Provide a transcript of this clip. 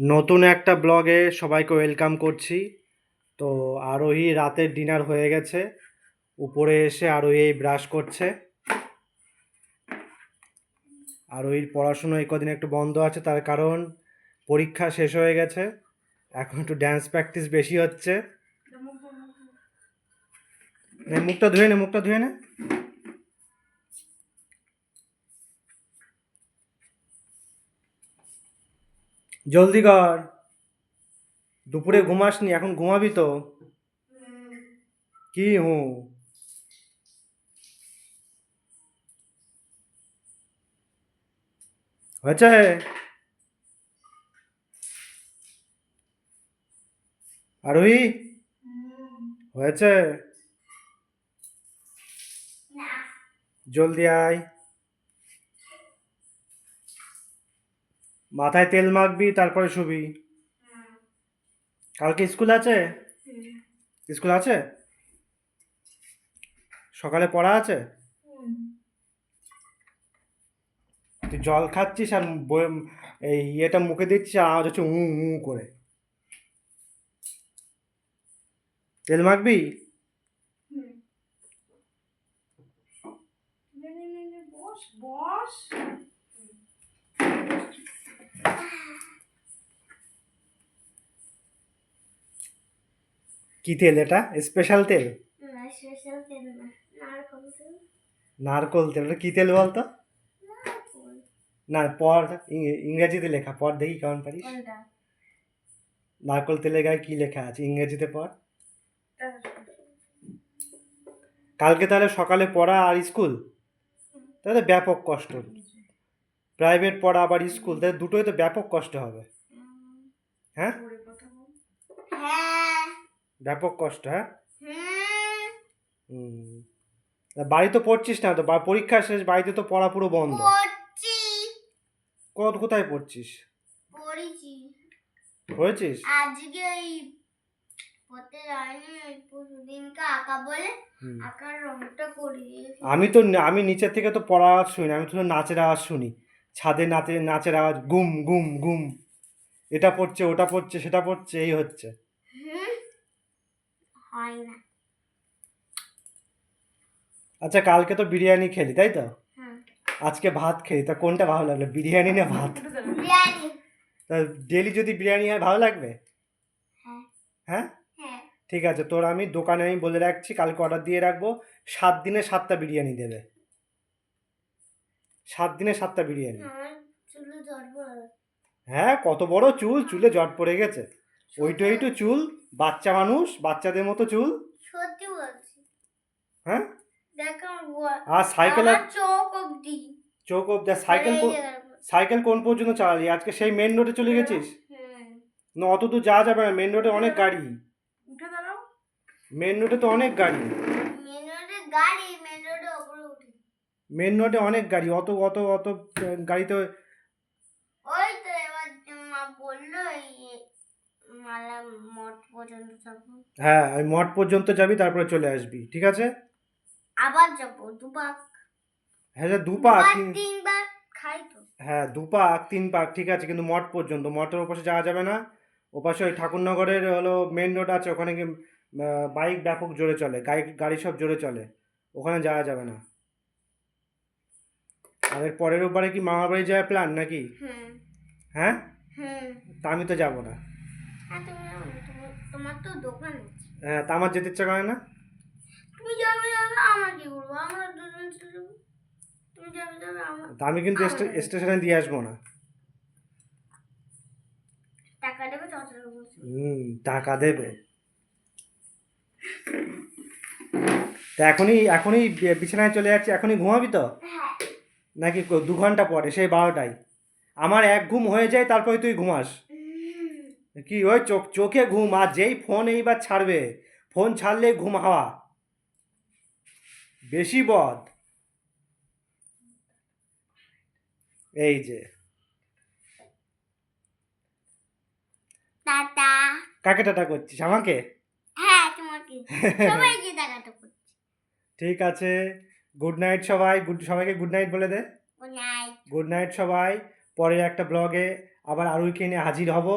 নতুন একটা ব্লগে সবাইকে ওয়েলকাম করছি। তো আরোহী রাতের ডিনার হয়ে গেছে। উপরে এসে আরোহী এই ব্রাশ করছে। আরোহীর পড়াশুনো এই কদিন একটু বন্ধ আছে, তার কারণ পরীক্ষা শেষ হয়ে গেছে। এখন একটু ড্যান্স প্র্যাকটিস বেশি হচ্ছে। মুখটা ধুয়ে নে, মুখটা ধুয়ে নে। জলদি কর। দুপুরে ঘুমাসনি এখন ঘুমাবি তো। কি হু? হয়েছে? আরোহী হয়েছে? জলদি আয়। মাথায় তেল মাখবি, তারপরে শুবি। কালকে স্কুল আছে? স্কুল আছে? সকালে পড়া আছে? তুই জল খাচ্ছিস আর এই ইয়েটা মুখে দিচ্ছিস, আর আওয়াজ হচ্ছে উঁ উঁ করে। তেল মাখবি? বস বস। কি তেল এটা? স্পেশাল তেল? নারকল তেল। ওটা কি তেল বলতো? না পর ইংরেজিতে লেখা পর দেখি কেমন পারিস। নারকোল তেলের গায়ে কি লেখা আছে ইংরেজিতে পর? কালকে তাহলে সকালে পড়া আর স্কুল? তাহলে ব্যাপক কষ্ট। প্রাইভেট পড়া আবার স্কুল তাহলে দুটোই তো ব্যাপক কষ্ট হবে। হ্যাঁ ব্যাপক কষ্ট হ্যাঁ? হ্যাঁ। বাড়ি তো পড়ছিস না তো? বা- পরীক্ষা শেষ বাড়িতে তো পড়া পুরো বন্ধ। পড়ছি। কত কোথায় পড়ছিস? পড়েছি। পড়েছিস? আজকে এই পড়তে আঁকা বলে। আঁকার রংটা আমি তো আমি নিচের থেকে তো পড়া আওয়াজ শুনি আমি তো নাচের আওয়াজ শুনি। ছাদে নাচে নাচের আওয়াজ গুম গুম গুম। এটা পড়ছে ওটা পড়ছে সেটা পড়ছে এই হচ্ছে। হুম হয় না। আচ্ছা কালকে তো বিরিয়ানি খেলি তাই তো? হ্যাঁ। আজকে ভাত খেলি তা কোনটা ভালো লাগল বিরিয়ানি না ভাত? তা ডেলি যদি বিরিয়ানি হয় ভালো লাগবে? হ্যাঁ। হ্যাঁ? হ্যাঁ। ঠিক আছে তোর আমি দোকানে আমি বলে রাখছি কালকে অর্ডার দিয়ে রাখব সাত দিনে সাতটা বিরিয়ানি দেবে। সাত দিনে সাতটা বিরিয়ানি। হ্যাঁ কত বড় চুল চুলে জট পড়ে গেছে। ওইটু ওইটু চুল। বাচ্চা মানুষ বাচ্চাদের মতো চুল? সত্যি বলছি। হ্যাঁ? দেখো আর সাইকেল চোখ অবধি। চোখ অব সাইকেল সাইকেল কোন পর্যন্ত চালালি? আজকে সেই মেন রোডে চলে গেছিস? না অত দূর যাওয়া যাবে না মেন রোডে অনেক গাড়ি। মেন রোডে তো অনেক গাড়ি। মেন রোডে অনেক গাড়ি অত অত অত গাড়িতে ওই তো এবার বলল মালা মঠ পর্যন্ত যাব। হ্যাঁ ওই মঠ পর্যন্ত যাবি তারপরে চলে আসবি ঠিক আছে? আবার যাব দুপাক। হ্যাঁ যে দু পাক দুবার তিন- তিনবার খাই তো। হ্যাঁ দু পাক তিন পাক ঠিক আছে কিন্তু মঠ পর্যন্ত মঠের ওপাশে যাওয়া যাবে না। ওপাশে ওই ঠাকুরনগরের হলো মেন রোড আছে ওখানে কি বাইক ব্যাপক জোরে চলে গাড়ি গাড়ি সব জোরে চলে ওখানে যাওয়া যাবে না। আর পরের ওপারে কি মামা বাড়ি যাওয়ার প্ল্যান নাকি? হুম। হ্যাঁ? তা আমি তো যাব হ্যাঁ না, তোমার- তোমার তো দোকান হ্যাঁ তা আমার যেতে ইচ্ছা করে না? তুমি যাবে যাবে আমার কি করব? আমরা দুজন চলে তুমি যাবে যাবে আমার তা আমি কিন্তু স্টেশনে দিয়ে আসব না। টাকা দেবে হুম টাকা দেবে। তা এখনই এখনই বিছানায় চলে যাচ্ছি এখনই ঘুমাবি তো? হ্যাঁ। নাকি দু ঘণ্টা পরে সেই বারোটায়? আমার এক ঘুম হয়ে যায় তারপরে তুই ঘুমাস। কি ওই চোখ চোখে ঘুম আর যেই ফোন এইবার ছাড়বে ফোন ছাড়লে ঘুম হাওয়া। বেশি বদ। এই যে। টাটা। কাকে টাটা করছিস আমাকে? হ্যাঁ তোমাকে। সবাইকে টাকাটা করছি। ঠিক আছে। গুড নাইট সবাই গুড সবাইকে গুড নাইট বলে দে। গুড নাইট গুড নাইট সবাই। পরের একটা ব্লগে আবার আরুইকে নিয়ে হাজির হব।